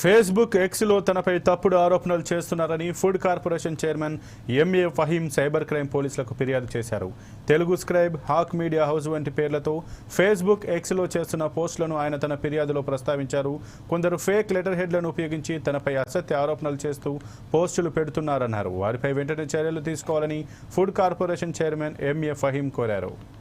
Facebook ఎక్స్లో తనపై తప్పుడు ఆరోపణలు చేస్తున్నారని food corporation chairman MA Faheem cyber crime పోలీసులకు ఫిర్యాదు చేశారు. Telugu scribe hawk media house వంటి పేర్లతో ఫేస్బుక్ ఎక్స్లో చేస్తున్న పోస్టులను ఆయన తన ఫిర్యాదులో ప్రస్తావించారు. కొందరు ఫేక్ లెటర్ హెడ్లను ఉపయోగించి తనపై అసత్య ఆరోపణలు చేస్తూ పోస్టులు పెడుతున్నారన్నారు. వారిపై వెంటనే చర్యలు తీసుకోవాలని food corporation chairman MA Faheem కోరారు.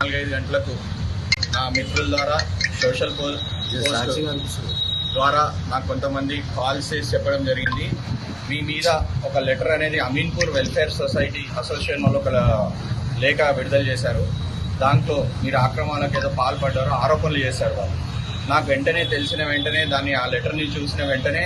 నాలుగైదు గంటలకు నా మిత్రుల ద్వారా సోషల్ పోల్ ద్వారా నాకు కొంతమంది కాల్స్ చేసి చెప్పడం జరిగింది. మీ మీద ఒక లెటర్ అనేది అమీన్పూర్ వెల్ఫేర్ సొసైటీ అసోసియేషన్ వాళ్ళు ఒక లేఖ విడుదల చేశారు. దాంట్లో మీరు ఆక్రమణలకు ఏదో పాల్పడ్డారు ఆరోపణలు చేశారు వాళ్ళు. నాకు వెంటనే తెలిసిన వెంటనే దాన్ని ఆ లెటర్ని చూసిన వెంటనే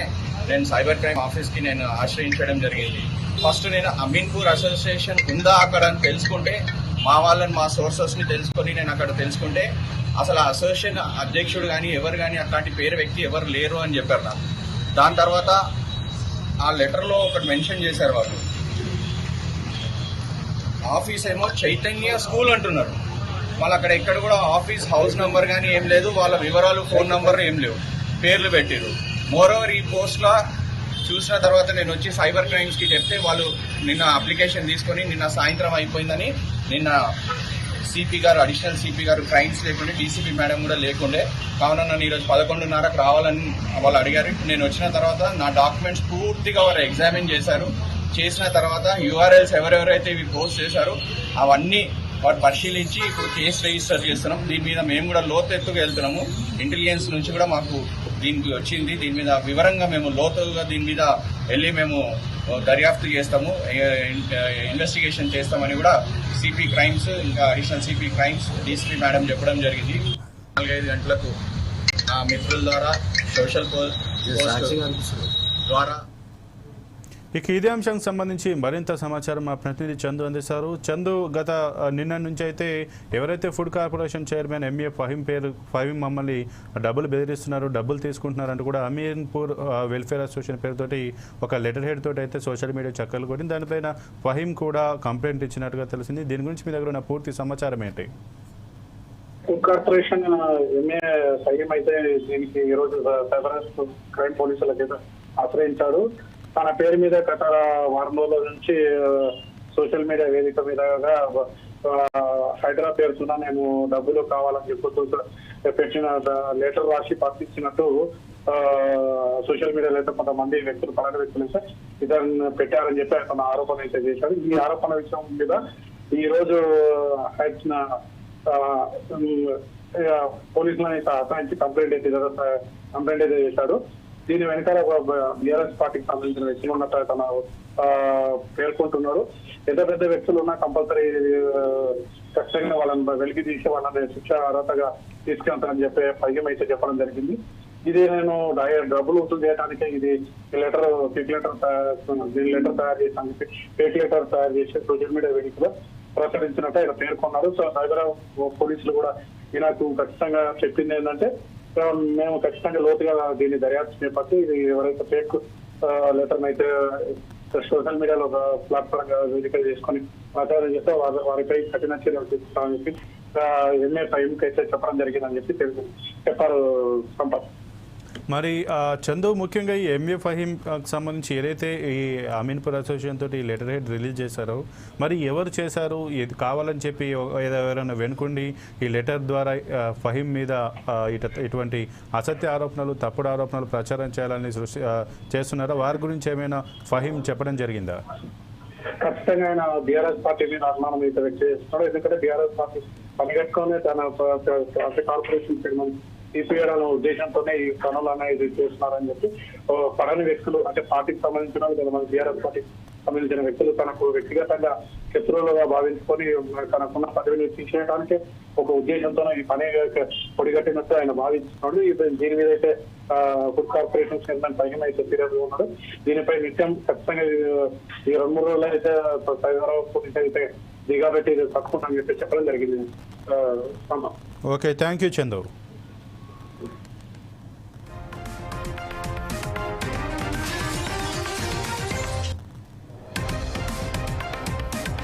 నేను సైబర్ క్రైమ్ ఆఫీస్కి నేను ఆశ్రయించడం జరిగింది. ఫస్ట్ నేను అమీన్పూర్ అసోసియేషన్ ఉందా అక్కడ అని తెలుసుకుంటే మా వాళ్ళని మా సోర్సెస్ని తెలుసుకొని నేను అక్కడ తెలుసుకుంటే అసలు ఆ అసోసియేషన్ అధ్యక్షుడు కానీ ఎవరు కానీ అట్లాంటి పేరు వ్యక్తి ఎవరు లేరు అని చెప్పారు నాకు. దాని తర్వాత ఆ లెటర్లో ఒకటి మెన్షన్ చేశారు వాళ్ళు. ఆఫీస్ ఏమో చైతన్య స్కూల్ అంటున్నారు. వాళ్ళు అక్కడ ఎక్కడ కూడా ఆఫీస్ హౌస్ నెంబర్ కానీ ఏం లేదు వాళ్ళ వివరాలు ఫోన్ నెంబర్ ఏం లేవు. పేర్లు పెట్టారు మోరోవర్ ఈ పోస్ట్లో చూసిన తర్వాత నేను వచ్చి సైబర్ క్రైమ్స్కి చెప్తే వాళ్ళు నిన్న అప్లికేషన్ తీసుకొని నిన్న సాయంత్రం అయిపోయిందని నిన్న సిపి గారు అడిషనల్ సిపి గారు క్రైమ్స్ లేకుండే డీసీపీ మేడం కూడా లేకుండే. కావున నన్ను ఈరోజు పదకొండున్నరకు రావాలని వాళ్ళు అడిగారు. నేను వచ్చిన తర్వాత నా డాక్యుమెంట్స్ పూర్తిగా వారు ఎగ్జామిన్ చేశారు. చేసిన తర్వాత యూఆర్ఎల్స్ ఎవరెవరైతే ఇవి పోస్ట్ చేశారో అవన్నీ వారు పరిశీలించి ఇప్పుడు కేసు రిజిస్టర్ చేస్తున్నాం. దీని మీద మేము కూడా లోతెత్తుకు వెళ్తున్నాము. ఇంటెలిజెన్స్ నుంచి కూడా మాకు దీనికి వచ్చింది. దీని మీద వివరంగా మేము లోతుగా దీని మీద వెళ్ళి మేము దర్యాప్తు చేస్తాము. ఇన్వెస్టిగేషన్ చేస్తామని కూడా సిపి క్రైమ్స్ ఇంకా additional CP crimes DCP madam చెప్పడం జరిగింది. నాలుగైదు గంటలకు నా మిత్రుల ద్వారా సోషల్ పోస్ట్ ద్వారా ఇక ఇదే అంశానికి సంబంధించి మరింత సమాచారం మా ప్రతినిధి చందు అందిస్తారు. చందు గత నిన్న నుంచి అయితే ఎవరైతే food corporation chairman MA Faheem పేరు ఫహీం మమ్మల్ని డబ్బులు బెదిరిస్తున్నారు డబ్బులు తీసుకుంటున్నారంటూ కూడా అమీర్పూర్ వెల్ఫేర్ అసోసియేషన్ పేరుతోటి ఒక లెటర్ హెడ్ తోటి అయితే సోషల్ మీడియా చక్కర్లు కొట్టింది. దానిపైన ఫహీం కూడా కంప్లైంట్ ఇచ్చినట్టుగా తెలిసింది. దీని గురించి మీ దగ్గర ఉన్న పూర్తి సమాచారం ఏంటి? ఫుడ్ కార్పొరేషన్ ఎంఏ ఫహీం అయితే దీనికి ఈ రోజు సైబర్ క్రైమ్ పోలీసులకు ఆశ్రయించాడు. తన పేరు మీద గత వారం రోజుల నుంచి సోషల్ మీడియా వేదిక మీదగా హైదరాబాద్ పేరుతున్నా నేను డబ్బులు కావాలని చెప్పుతూ పెట్టిన లెటర్ రాసి పంపించినట్టు సోషల్ మీడియాలో అయితే కొంతమంది వ్యక్తులు పలానా వ్యక్తులు అయితే ఇతను పెట్టారని చెప్పి తన ఆరోపణ అయితే చేశాడు ఈ ఆరోపణ విషయం మీద ఈ రోజు హైద్ ఆ, పోలీసులను అయితే అసాయించి కంప్లైంట్ అయితే కంప్లైంట్ అయితే చేశాడు దీని వెనకాల ఒక బీఆర్ఎస్ పార్టీకి సంబంధించిన వ్యక్తులు ఉన్నట్టు తన పేర్కొంటున్నారు. పేర్కొంటున్నాడు పెద్ద పెద్ద వ్యక్తులు ఉన్నా కంపల్సరీ ఖచ్చితంగా వాళ్ళని వెలికి తీసి వాళ్ళని శిక్ష అర్హతగా తీసుకెళ్తానని చెప్పే పైగా అయితే చెప్పడం జరిగింది. ఇది నేను డై- డబ్బులు వసూలు చేయడానికి ఇది లెటర్ పిక్ లెటర్ దీని లెటర్ తయారు చేసాను పేక్ లెటర్ తయారు చేసి సోషల్ మీడియా వేదికలో ప్రచురించినట్టు ఆయన పేర్కొన్నారు. సో హైదరాబాద్ పోలీసులు కూడా ఈయనకు ఖచ్చితంగా చెప్పింది ఏంటంటే మేము ఖచ్చితంగా లోతుగా దీన్ని దర్యాప్తు చేపట్టి ఇది ఎవరైతే ఫేక్ లెటర్ అయితే సోషల్ మీడియాలో ఒక ప్లాట్ఫామ్గా వేదిక చేసుకొని ప్రచారం చేస్తే వారి- వారిపై కఠిన చర్యలు తీసుకుంటామని చెప్పి ఎంఏ టైంకి అయితే చెప్పడం జరిగిందని చెప్పి తెలుసు. చెప్పారు సంపత్. మరి చందు ముఖ్యంగా ఈ ఎంఏ ఫహీం సంబంధించి ఏదైతే ఈ అమీన్పూర్ అసోసియేషన్ తోటి ఈ లెటర్ హెడ్ రిలీజ్ చేశారో మరి ఎవరు చేశారు? ఇది కావాలని చెప్పి ఏదో ఎవరైనా వెనుకుండి ఈ లెటర్ ద్వారా ఫహీం మీద ఇట ఇటువంటి అసత్య ఆరోపణలు తప్పుడు ఆరోపణలు ప్రచారం చేయాలని సృష్టి చేస్తున్నారా? వారి గురించి ఏమైనా ఫహీం చెప్పడం జరిగిందా? ఖచ్చితంగా ఆయన బీఆర్ఎస్ పార్టీ మీద అనుమానం అయితే వ్యక్తం చేస్తున్నాడు. ఎందుకంటే బీఆర్ఎస్ పార్టీ పనిగట్టుకొని తన కార్పొరేషన్ చైర్మన్ తీసివేయడం ఉద్దేశంతోనే ఈ పనులు అనేది చేస్తున్నారని చెప్పి ఓ పడని వ్యక్తులు అంటే పార్టీకి సంబంధించిన మన బీఆర్ఎస్ పార్టీకి సంబంధించిన వ్యక్తులు తనకు వ్యక్తిగతంగా శత్రువులుగా భావించుకొని తనకున్న పదవిని తీసేయడానికి ఒక ఉద్దేశంతో ఈ పని పొడిగట్టినట్టు ఆయన భావిస్తున్నాడు. దీని మీద అయితే ఫుడ్ కార్పొరేషన్ చైర్మన్ పైన అయితే సీరియస్ ఉన్నాడు. దీనిపై నిత్యం ఖచ్చితంగా ఈ- రెండు మూడు రోజులు అయితే సైబరాబాద్ పోలీస్ అయితే దిగాబెట్టి తప్పకుండా తక్కువ చెప్పి చెప్పడం జరిగింది. Okay thank you Chandu. futuro.